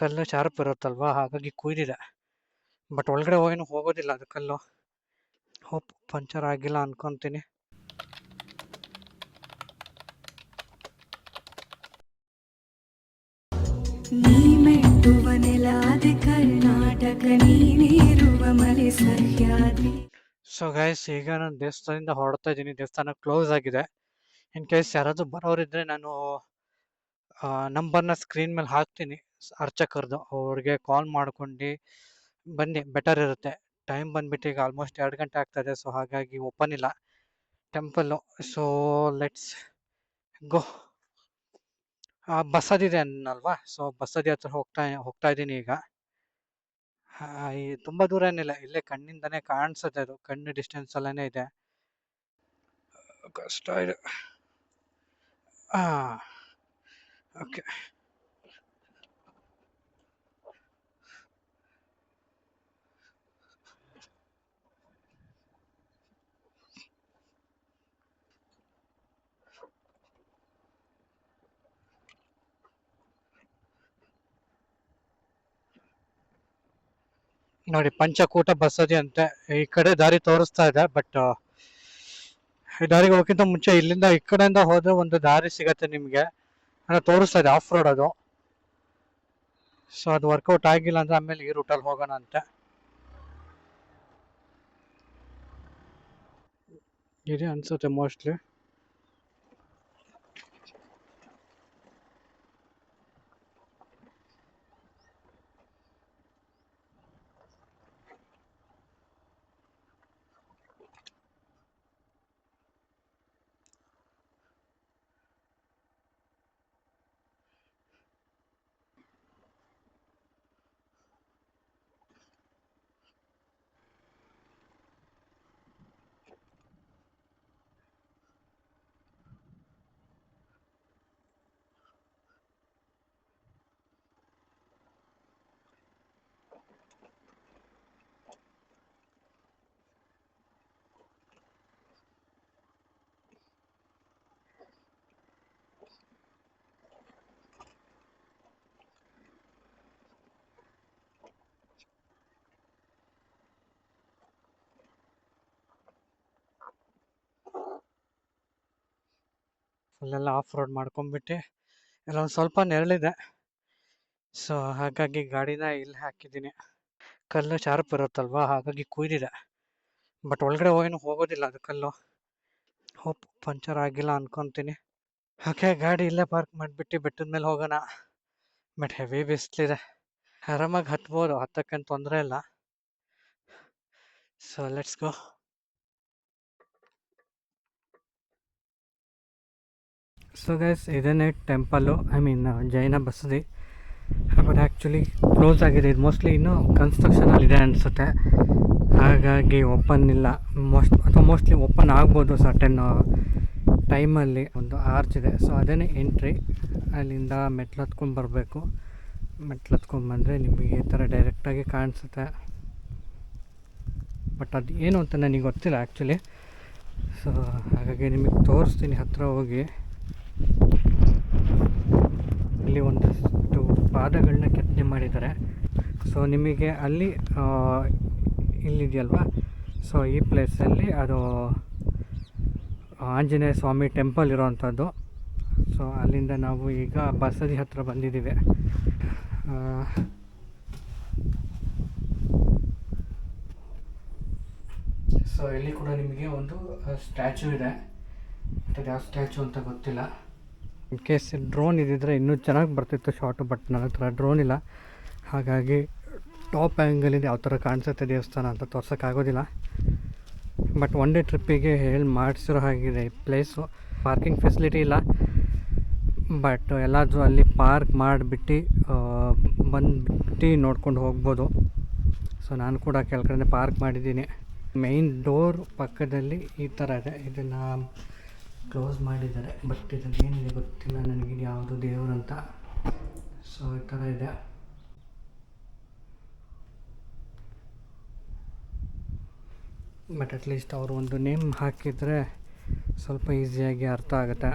ಕಲ್ಲು ಶಾರ್ಪ್ ಇರುತ್ತಲ್ವಾ? ಹಾಗಾಗಿ ಕುಯ್ದಿದೆ. ಬಟ್ ಒಳಗಡೆ ಹೋಗೇನು ಹೋಗೋದಿಲ್ಲ ಅದು ಕಲ್ಲು. ಹೋಪ್ ಪಂಚರ್ ಆಗಿಲ್ಲ ಅನ್ಕೊಂತೀನಿ. ನೀ ಮೆಟ್ಟುವ ನೆಲಾದೆ ಕರ್ನಾಟಕ ನೀನಿರುವ ಮಲೆ ಸಹ್ಯಾದ್ರಿ. ಸೊ ಗೈಸ್ ಈಗ ನಾನು ದೇವಸ್ಥಾನದಿಂದ ಹೊರಡ್ತಾ ಇದ್ದೀನಿ. ದೇವಸ್ಥಾನ ಕ್ಲೋಸ್ ಆಗಿದೆ. ಇನ್ ಕೇಸ್ ಯಾರಾದರೂ ಬರೋರಿದ್ರೆ ನಾನು ನಂಬರ್ನ ಸ್ಕ್ರೀನ್ ಮೇಲೆ ಹಾಕ್ತೀನಿ. ಅರ್ಚಕರ್ದು ಅವ್ರಿಗೆ ಕಾಲ್ ಮಾಡ್ಕೊಂಡು, ಬನ್ನಿ ಬೆಟರ್ ಇರುತ್ತೆ. ಟೈಮ್ ಬಂದ್ಬಿಟ್ಟು ಈಗ ಆಲ್ಮೋಸ್ಟ್ ಎರಡು ಗಂಟೆ ಆಗ್ತದೆ ಸೊ ಹಾಗಾಗಿ ಓಪನ್ ಇಲ್ಲ. ಟೆಂಪಲ್ಲು ಸೊ ಲೆಟ್ಸ್ ಗೋ ಬಸದಿದೆ ಅನ್ನಲ್ವಾ? ಸೊ ಬಸದಿ ಹತ್ರ ಹೋಗ್ತಾ ಹೋಗ್ತಾ ಇದ್ದೀನಿ ಈಗ. ತುಂಬ ದೂರ ಏನಿಲ್ಲ. ಇಲ್ಲೇ ಕಣ್ಣಿಂದನೇ ಕಾಣಿಸುತ್ತೆ ಅದು. ಕಣ್ಣು ಡಿಸ್ಟೆನ್ಸ್ ಅಲ್ಲೇ ಇದೆ. ಕಷ್ಟ ಇದೆ. ಓಕೆ ನೋಡಿ, ಪಂಚಕೂಟ ಬಸದಿ ಅಂತ. ಈ ಕಡೆ ದಾರಿ ತೋರಿಸ್ತಾ ಇದೆ ಬಟ್ ಈ ದಾರಿಗೆ ಹೋಗಕ್ಕಿಂತ ಮುಂಚೆ ಇಲ್ಲಿಂದ ಈ ಕಡೆಯಿಂದ ಹೋದ್ರೆ ಒಂದು ದಾರಿ ಸಿಗತ್ತೆ ನಿಮಗೆ. ಅಂದ್ರೆ ತೋರಿಸ್ತಾ ಇದೆ ಆಫ್ ರೋಡ್ ಅದು. ಸೊ ಅದು ವರ್ಕೌಟ್ ಆಗಿಲ್ಲ ಅಂದ್ರೆ ಆಮೇಲೆ ಈ ರೂಟಲ್ಲಿ ಹೋಗೋಣ ಅಂತ. ಇದೆ ಅನ್ಸುತ್ತೆ ಮೋಸ್ಟ್ಲಿ ಫುಲ್ಲೆಲ್ಲ ಆಫ್ ರೋಡ್ ಮಾಡ್ಕೊಂಡ್ಬಿಟ್ಟು ಎಲ್ಲ ಒಂದು ಸ್ವಲ್ಪ ನೆರಳಿದೆ. ಸೊ ಹಾಗಾಗಿ ಗಾಡಿನ ಇಲ್ಲಿ ಹಾಕಿದ್ದೀನಿ. ಕಲ್ಲು ಶಾರ್ಪ್ ಇರುತ್ತಲ್ವಾ? ಹಾಗಾಗಿ ಕುಯ್ದಿದೆ ಬಟ್ ಒಳಗಡೆ ಹೋಗೇನು ಹೋಗೋದಿಲ್ಲ ಅದು ಕಲ್ಲು. ಹೋಪ್ ಪಂಚರ್ ಆಗಿಲ್ಲ ಅನ್ಕೊಂತೀನಿ. ಓಕೆ ಗಾಡಿ ಇಲ್ಲೇ ಪಾರ್ಕ್ ಮಾಡಿಬಿಟ್ಟು ಬೆಟ್ಟದ ಮೇಲೆ ಹೋಗೋಣ. ಬಟ್ ಹೆವಿ ಬಿಸಿಲಿದೆ ಆರಾಮಾಗಿ ಹತ್ಬೋದು, ಹತ್ತಕ್ಕೇನು ತೊಂದರೆ ಇಲ್ಲ. So let's go so guys ಇದನ್ನೇ ಟೆಂಪಲ್ಲು ಐ ಮೀನ್ ಜೈನ ಬಸದಿ. ಬಟ್ ಆ್ಯಕ್ಚುಲಿ ಕ್ಲೋಸ್ ಆಗಿದೆ. ಇದು ಮೋಸ್ಟ್ಲಿ ಇನ್ನೂ ಕನ್ಸ್ಟ್ರಕ್ಷನಲ್ಲಿದೆ ಅನಿಸುತ್ತೆ. ಹಾಗಾಗಿ ಓಪನ್ ಇಲ್ಲ. ಮೋಸ್ಟ್ ಅಥವಾ ಮೋಸ್ಟ್ಲಿ ಓಪನ್ ಆಗ್ಬೋದು ಸರ್ಟೆನ್ ಟೈಮಲ್ಲಿ ಒಂದು ಆರ್ಚ್ ಇದೆ. ಸೊ ಅದೇನೇ ಎಂಟ್ರಿ ಅಲ್ಲಿಂದ ಮೆಟ್ಲು ಹತ್ಕೊಂಡು ಬರಬೇಕು. ಮೆಟ್ಲು ಹತ್ಕೊಂಡ್ಬಂದರೆ ನಿಮಗೆ ಈ ಥರ ಡೈರೆಕ್ಟಾಗಿ ಕಾಣಿಸುತ್ತೆ. ಬಟ್ ಅದು ಏನು ಅಂತ ನನಗೆ ಗೊತ್ತಿಲ್ಲ ಆ್ಯಕ್ಚುಲಿ ಸೊ ಹಾಗಾಗಿ ನಿಮಗೆ ತೋರಿಸ್ತೀನಿ ಹತ್ತಿರ ಹೋಗಿ. ಇಲ್ಲಿ ಒಂದಷ್ಟು ಪಾದಗಳನ್ನ ಕೆತ್ತನೆ ಮಾಡಿದ್ದಾರೆ. ಸೊ ನಿಮಗೆ ಅಲ್ಲಿ ಇಲ್ಲಿದೆಯಲ್ವಾ? ಸೊ ಈ ಪ್ಲೇಸಲ್ಲಿ ಅದು, ಆಂಜನೇಯ ಸ್ವಾಮಿ ಟೆಂಪಲ್ ಇರೋವಂಥದ್ದು. ಸೊ ಅಲ್ಲಿಂದ ನಾವು ಈಗ ಬಸದಿ ಹತ್ರ ಬಂದಿದ್ದೀವಿ. ಸೊ ಇಲ್ಲಿ ಕೂಡ ನಿಮಗೆ ಒಂದು ಸ್ಟ್ಯಾಚು ಇದೆ. ಅದು ಯಾವ ಸ್ಟ್ಯಾಚು ಅಂತ ಗೊತ್ತಿಲ್ಲ. ಇನ್ ಕೇಸ್ ಡ್ರೋನ್ ಇದ್ದಿದ್ರೆ ಇನ್ನೂ ಚೆನ್ನಾಗಿ ಬರ್ತಿತ್ತು ಶಾರ್ಟು ಬಟ್ ನನ್ನ ಹತ್ರ ಡ್ರೋನ್ ಇಲ್ಲ. ಹಾಗಾಗಿ ಟಾಪ್ ಆ್ಯಂಗಲಿಂದ ಯಾವ ಥರ ಕಾಣಿಸುತ್ತೆ ದೇವಸ್ಥಾನ ಅಂತ ತೋರ್ಸೋಕ್ಕಾಗೋದಿಲ್ಲ ಬಟ್ ಒನ್ ಡೇ ಟ್ರಿಪ್ಪಿಗೆ ಹೇಳಿ ಮಾಡಿಸಿರೋ ಹಾಗಿದೆ ಪ್ಲೇಸು ಪಾರ್ಕಿಂಗ್ ಫೆಸಿಲಿಟಿ ಇಲ್ಲ. ಬಟ್ ಎಲ್ಲಾದರೂ ಅಲ್ಲಿ ಪಾರ್ಕ್ ಮಾಡಿಬಿಟ್ಟು ಬಂದುಬಿಟ್ಟು ನೋಡ್ಕೊಂಡು ಹೋಗ್ಬೋದು. ಸೊ ನಾನು ಕೂಡ ಕೆಳಗಡೆ ಪಾರ್ಕ್ ಮಾಡಿದ್ದೀನಿ. ಮೈನ್ ಡೋರ್ ಪಕ್ಕದಲ್ಲಿ ಈ ಥರ ಇದೆ. ಇದನ್ನು ಕ್ಲೋಸ್ ಮಾಡಿದ್ದಾರೆ. ಬಟ್ ಇದರಲ್ಲಿ ಏನಿದೆ ಗೊತ್ತಿಲ್ಲ. ನನಗೆ ಯಾವುದು ದೇವರಂತ ಸೊ ಈ ಥರ ಇದೆ. ಬಟ್ ಅಟ್ಲೀಸ್ಟ್ ಅವರು ಒಂದು ನೇಮ್ ಹಾಕಿದರೆ ಸ್ವಲ್ಪ ಈಸಿಯಾಗಿ ಅರ್ಥ ಆಗುತ್ತೆ.